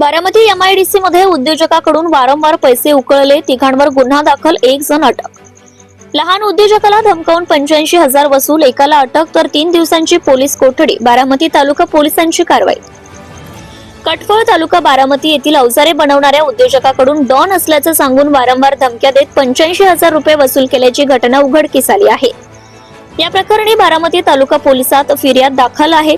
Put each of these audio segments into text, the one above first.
Baramati MIDC मध्ये उद्योजकाकडून वारंवार पैसे उकळले. तिघांवर गुन्हा दाखल एक जण अटक. लहान उद्योजकाला धमकावून पंच्याऐंशी हजार वसूल एकाला अटक तर तीन दिवसांची पोलीस कोठडी. बारामती तालुका पोलिसांची कारवाई. कटफळ तालुका बारामती येथील अवजारे बनवणाऱ्या उद्योजकाकडून डॉन असल्याचं सांगून वारंवार धमक्या देत पंच्याऐंशी हजार रुपये वसूल केल्याची घटना उघडकीस आली आहे. या प्रकरणी बारामती तालुका पोलिसात फिर्याद दाखल आहे.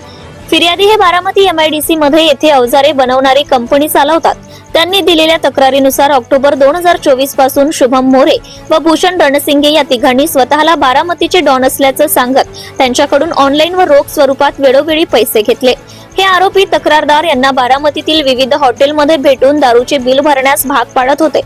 फिर्यादी हे बारामती एमआयडीसी मध्ये येथे अवजारे बनवणारी कंपनी चालवतात. त्यांनी दिलेल्या तक्रारीनुसार ऑक्टोबर दोन हजार चोवीसपासून शुभम मोरे व भूषण रणसिंगे या तिघांनी स्वतःला बारामतीचे डॉन असल्याचं सांगत त्यांच्याकडून ऑनलाईन व रोख स्वरूपात वेळोवेळी पैसे घेतले. हे आरोपी तक्रारदार यांना बारामतीतील विविध हॉटेलमध्ये भेटून दारूचे बिल भरण्यास भाग पाडत होते.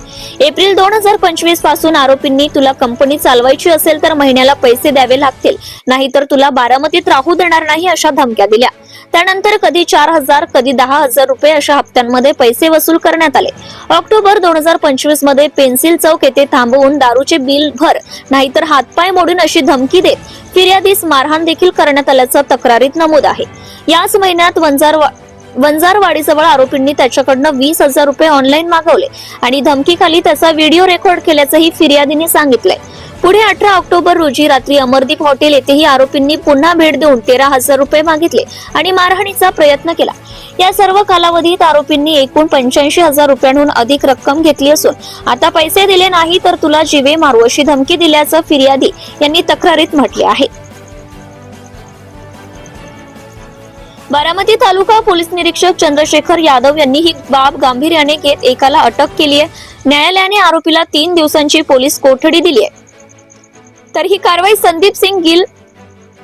एप्रिल दोन हजार पंचवीसपासून आरोपींनी तुला कंपनी चालवायची असेल तर महिन्याला पैसे द्यावे लागतील. नाहीतर तुला बारामतीत राहू देणार नाही अशा धमक्या दिल्या. त्यानंतर कधी चार हजार कधी दहा हजार रुपये अशा हप्त्यांमध्ये पैसे वसूल करण्यात आले. ऑक्टोबर दोन हजार पंचवीसमध्ये पेन्सिल चौक येथे थांबवून दारूचे बिल भर नाहीतर हातपाय मोडून अशी धमकी देत फिर्यादीस मारहाण देखील करण्यात आल्याचं तक्रारीत नमूद आहे. याच महिन्यात वंजारवा वंजारवाडीजवळ आरोपींनी त्याच्याकडनं वीस हजार रुपये ऑनलाईन मागवले. आणि धमकीखाली त्याचा व्हिडिओ रेकॉर्ड केल्याचंही फिर्यादीने सांगितलंय. पुढे अठरा ऑक्टोबर रोजी रात्री अमरदीप हॉटेल येथेही आरोपींनी पुन्हा भेट देऊन तेरा हजार रुपये मागितले आणि मारहाणीचा प्रयत्न केला. या सर्व कालावधीत आरोपींनी एकूण पंच्याऐंशी हजार रुपयांहून अधिक रक्कम घेतली असून आता पैसे दिले नाही तर तुला जीवे मारू अशी धमकी दिल्याचं फिर्यादी यांनी तक्रारीत म्हटले आहे. बारामती तालुका पोलीस निरीक्षक चंद्रशेखर यादव यांनी ही बाब गांभीर्याने घेत एकाला अटक केली आहे. न्यायालयाने आरोपीला तीन दिवसांची पोलीस कोठडी दिली आहे. तर ही कारवाई संदीप सिंग गिल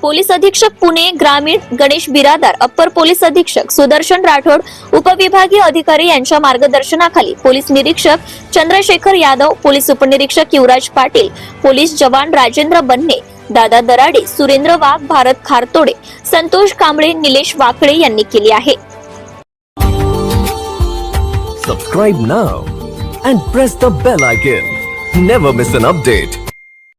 पोलीस अधीक्षक पुणे ग्रामीण गणेश बिरादार अप्पर पोलीस अधीक्षक सुदर्शन राठोड उपविभागीय अधिकारी यांच्या मार्गदर्शनाखाली पोलीस निरीक्षक चंद्रशेखर यादव पोलीस उपनिरीक्षक युवराज पाटील पोलीस जवान राजेंद्र बन्ने दादा दराडे सुरेंद्र वाघ भारत खारतोडे संतोष कांबळे निलेश वाकळे यांनी केली आहे. Subscribe now and press the bell icon never miss an update